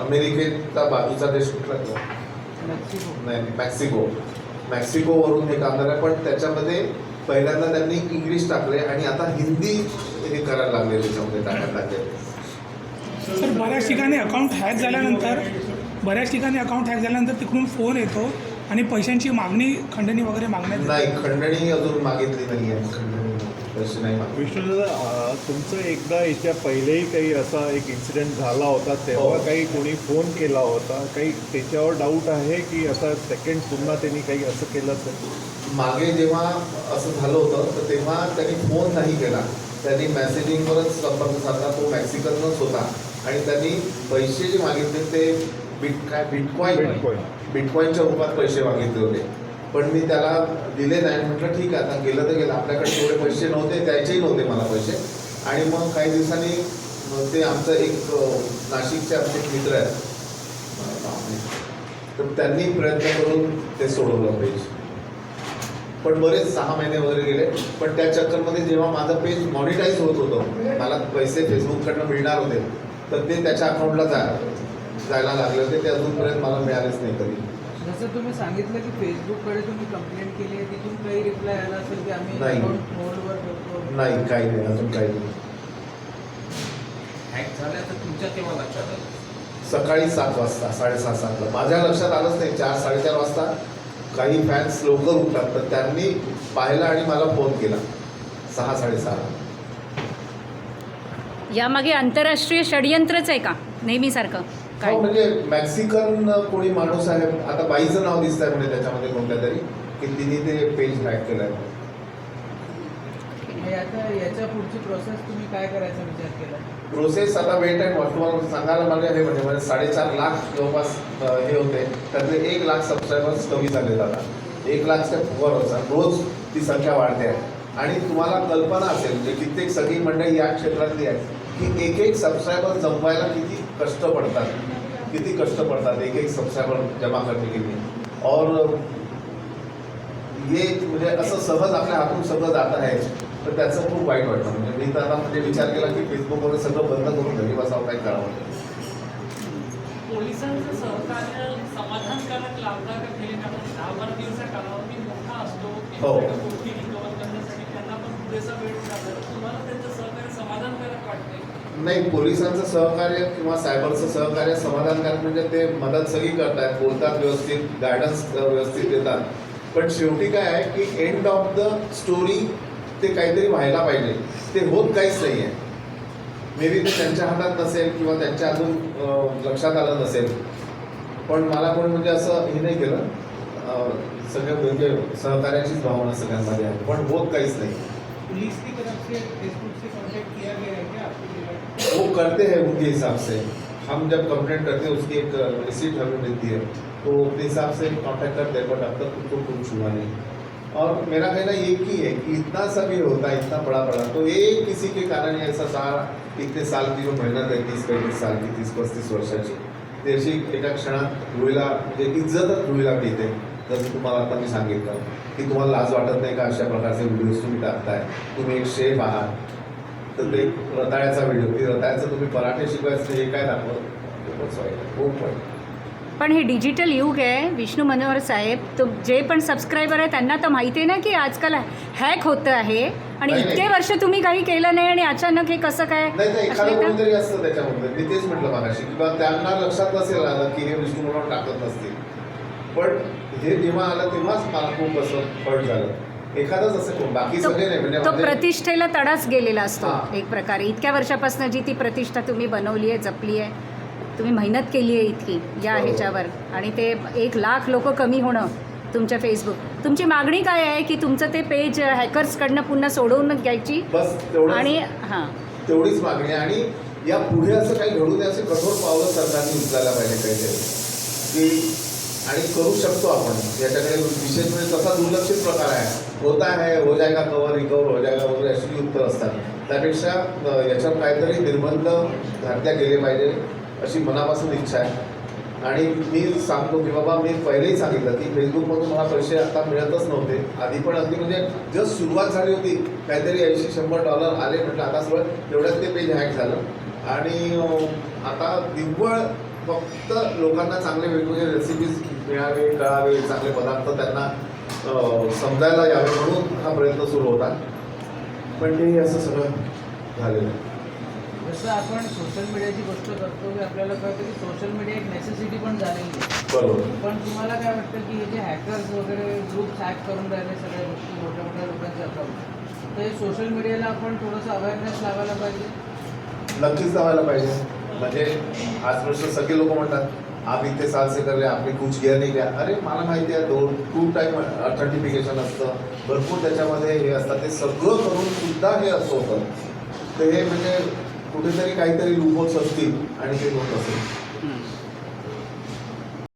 अमेरिकेचा बाजूचा देश कुठला? नाही मॅक्सिको मॅक्सिकोवरून हे काम झालं पण त्याच्यामध्ये पहिल्यांदा त्यांनी इंग्लिश टाकले आणि आता हिंदी हे करायला लागले त्याच्यामध्ये टाकायला लागले सर बऱ्याच ठिकाणी अकाउंट हॅक झाल्यानंतर बऱ्याच ठिकाणी अकाउंट हॅक झाल्यानंतर तिकडून फोन येतो आणि पैशांची मागणी खंडणी वगैरे मागण्यात येते. नाही खंडणी अजून मागितली नाही आहे पैसे नाही. मागितले विष्णूदादा अं, तुमचं एकदा याच्या पहिलेही काही असा एक इन्सिडेंट झाला होता तेव्हा हो. काही कोणी फोन केला होता? काही त्याच्यावर डाऊट आहे की आता सेकंड पुन्हा त्यांनी काही असं केलं तर मागे जेव्हा असं झालं होतं तर तेव्हा त्यांनी फोन नाही केला. त्यांनी मेसेजिंगवरच संपर्क साधला तो मॅक्सिकनच होता. आणि त्यांनी पैसे जे मागितले ते बिट काय बिटकॉईन Bitcoin. बिटकॉईनच्या रूपात पैसे मागितले होते. पण मी त्याला दिले नाही. म्हटलं ठीक आहे आता गेलं तर गेलं. आपल्याकडे तेवढे पैसे नव्हते त्याचेही नव्हते मला पैसे. आणि मग काही दिवसांनी ते आमचं एक नाशिकचे आमचे एक मित्र आहेत. तर त्यांनी प्रयत्न करून ते सोडवलं पेज पण बरेच सहा महिने वगैरे गेले. पण त्या चक्करमध्ये जेव्हा माझं पेज मॉनिटाईज होत होतं मला पैसे फेसबुककडनं मिळणार होते तर ते त्याच्या अकाउंटला जा जायला लागले होते. ते अजूनपर्यंत मला मिळालेच नाही कधी. जसं तुम्ही सांगितलं की फेसबुककडे तुम्ही कंप्लेंट केली आहे तिथून काही रिप्लाय आला असेल की आम्ही नाही. होल्डवर काही नाही अजून काही नाही. हॅक झाल्या तर तुमच्या तेव्हा लक्षात आलं? सकाळी सात वाजता साडेसहा सातला माझ्या लक्षात आलंच नाही चार साडेचार वाजता. काही फॅन्स लवकर उठतात तर त्यांनी पाहिलं आणि मला फोन केला. सहा साडेसहाला यामागे आंतरराष्ट्रीय षडयंत्रच आहे का? नेहमीसारखं. हो म्हणजे मेक्सिकन कोणी माणूस आहे आता बाईचं नाव दिसतंय म्हणजे त्याच्यामध्ये कोणत्या तरी की तिने ते पेज हॅक केलंय. मग आता याच्या पुढची प्रोसेस तुम्ही काय करायचा विचार केला? प्रोसेस आता वेट आहे तुम्हाला सांगायला मला हे म्हणजे म्हणजे साडेचार लाख जवळपास हे होते. त्यातले एक लाख सबस्क्रायबर्स कमी झालेत आता. एक लाखच्या वर होता रोज ती संख्या वाढते आहे. आणि तुम्हाला कल्पना असेल म्हणजे कित्येक सगळी मंडळी या क्षेत्रातली आहे की एक एक सबस्क्रायबर जमवायला किती कष्ट पडतात. किती कष्ट पडतात एक एक सबस्क्रायबर जमा करने के लिए और ये म्हणजे असं सहज आपल्या हातून सगळं जात आहे तर त्याचं खूप वाईट वाटतं. म्हणजे मी तर आता म्हणजे विचार केला की फेसबुकवर सगळं बंद करून घरी बसावं काय करावं. पोलिसांचं सहकार्य समाधानकारक लाभदायक केले कारण दहा बारा दिवसा कालावधी मोठा असतो. हो. नाही पोलिसांचं सहकार्य किंवा सायबरचं सहकार्य समाधानकारक म्हणजे ते मदत सगळी करतात बोलतात व्यवस्थित गायडन्स व्यवस्थित देतात. पण शेवटी काय आहे की एंड ऑफ द स्टोरी ते काहीतरी व्हायला पाहिजे. ते होत काहीच नाही आहे मे बी ते त्यांच्या हातात नसेल किंवा त्यांच्या अजून लक्षात आलं नसेल. पण मला कोण म्हणजे असं हे नाही केलं. सगळ्या सगळं म्हणजे सहकार्याचीच भावना सगळ्यांमध्ये आहे. पण होत काहीच नाही. पुलिस की तरफ़ से फेसबुक से कांटेक्ट किया गया है क्या आपके वो करते हैं उनके हिसाब से। हम जब कंप्लेंट करते हैं, उसकी एक रिसीट हमें मिलती है। तो अपने हिसाब से कांटेक्ट करते हैं बट अब तक उनको कुछ हुआ नहीं। और मेरा कहना एक ही है कि इतना सब ये होता है, इतना बड़ा बड़ा तो ये किसी के कारण ये ऐसा सारा इतने साल की जो मेहनत है, तीस पैंतीस साल की, तीस पस्तीस वर्षाची ती अशी एका क्षणात धुळीला म्हणजे इज्जतच धुळीला मिळते जसं तुम्हाला आता मी सांगितलं की? तुम्हाला लाज वाटत नाही का अशा प्रकारचे व्हिडिओज तुम्ही टाकताय? तुम्ही एक शेफ आहात. तर ते रताळ्याचा व्हिडिओ की रताळ्याचं तुम्ही पराठे शिकवायचं हे काय दाखवत खूपच वाईट खूप वाईट पण. हे डिजिटल युग आहे विष्णू मनोहर साहेब. तो जे पण सबस्क्रायबर आहे त्यांना तर माहिती आहे ना की आजकाल हॅक होतं आहे. आणि नाही, इतके नाही. वर्ष तुम्ही काही केलं नाही आणि अचानक हे कसं काय? नाही तर एखादं अश्विता? कोणीतरी असतं त्याच्यामध्ये मी तेच म्हटलं मगाशी की बा त्यांना लक्षात नसेल आलं की हे विष्णू म्हणून टाकत नसतील. पण हे जेव्हा आलं तेव्हाच मला खूप असं फळ झालं. एखादंच असं कोण बाकी सगळे नाही म्हणजे तो माझे- प्रतिष्ठेला तडाच गेलेला असतो हां. एक प्रकारे. इतक्या वर्षापासून जी ती प्रतिष्ठा तुम्ही बनवली आहे जपली आहे तुम्ही मेहनत केली आहे इतकी या. ह्याच्यावर. आणि ते एक लाख लोक कमी होणं तुमच्या फेसबुक तुमची मागणी काय आहे की तुमचं ते पेज हॅकर्सकडनं पुन्हा सोडवून घ्यायची? बस तेवढं आणि हां. तेवढीच मागणी आहे. आणि या पुढे असं काही घडू नये असे कठोर पावलं सरकारने उचलायला पाहिजे काहीतरी. की आणि करू शकतो आपण. याच्याकडे विशेष म्हणजे तसा दुर्लक्षित प्रकार आहे. होता है हो जाएगा कवर रिकवर हो जाएगा वगैरे अशी उत्तर असतात. त्यापेक्षा याच्यावर काहीतरी निर्बंध घातल्या गेले पाहिजे अशी मनापासून इच्छा आहे. आणि मी सांगतो की बाबा मी पहिलेही सांगितलं की फेसबुकमधून मला पैसे आता मिळतच नव्हते. आधी पण अगदी म्हणजे जस्ट सुरुवात झाली होती. काहीतरी ऐंशी शंभर डॉलर आले म्हटलं आता सगळं तेवढ्यात ते पेज हॅक झालं. आणि आता निव्वळ फक्त लोकांना चांगले वेगवेगळे रेसिपीज मिळावे कळावे चांगले पदार्थ त्यांना समजायला यावे म्हणून हा प्रयत्न सुरू होता. पण ते असं सगळं झालेलं आहे. जसं आपण सोशल मीडियाची गोष्ट करतो की आपल्याला कळतं की सोशल मीडिया एक नेसेसिटी पण झालेली आहे. बरोबर. पण तुम्हाला काय वाटतं की हे जे हॅकर्स वगैरे ग्रुप हॅक करून राहिले सगळ्या गोष्टी मोठ्या मोठ्या लोकांचे अकाउंट तर हे सोशल मीडियाला आपण थोडंसं अवेअरनेस लावायला पाहिजे? नक्कीच लावायला पाहिजे. म्हणजे आज प्रश्न सगळे लोक म्हणतात आम्ही इथे साहसे करले आम्ही कुछ घ्या नाही घ्या अरे मला माहिती आहे दोन टू टाईम सर्टिफिकेशन असतं. भरपूर त्याच्यामध्ये हे असतात. ते सगळं करून सुद्धा हे असं होतं. तर हे म्हणजे कुठेतरी काहीतरी लूपहोल्स असतील आणि ते होत असेल.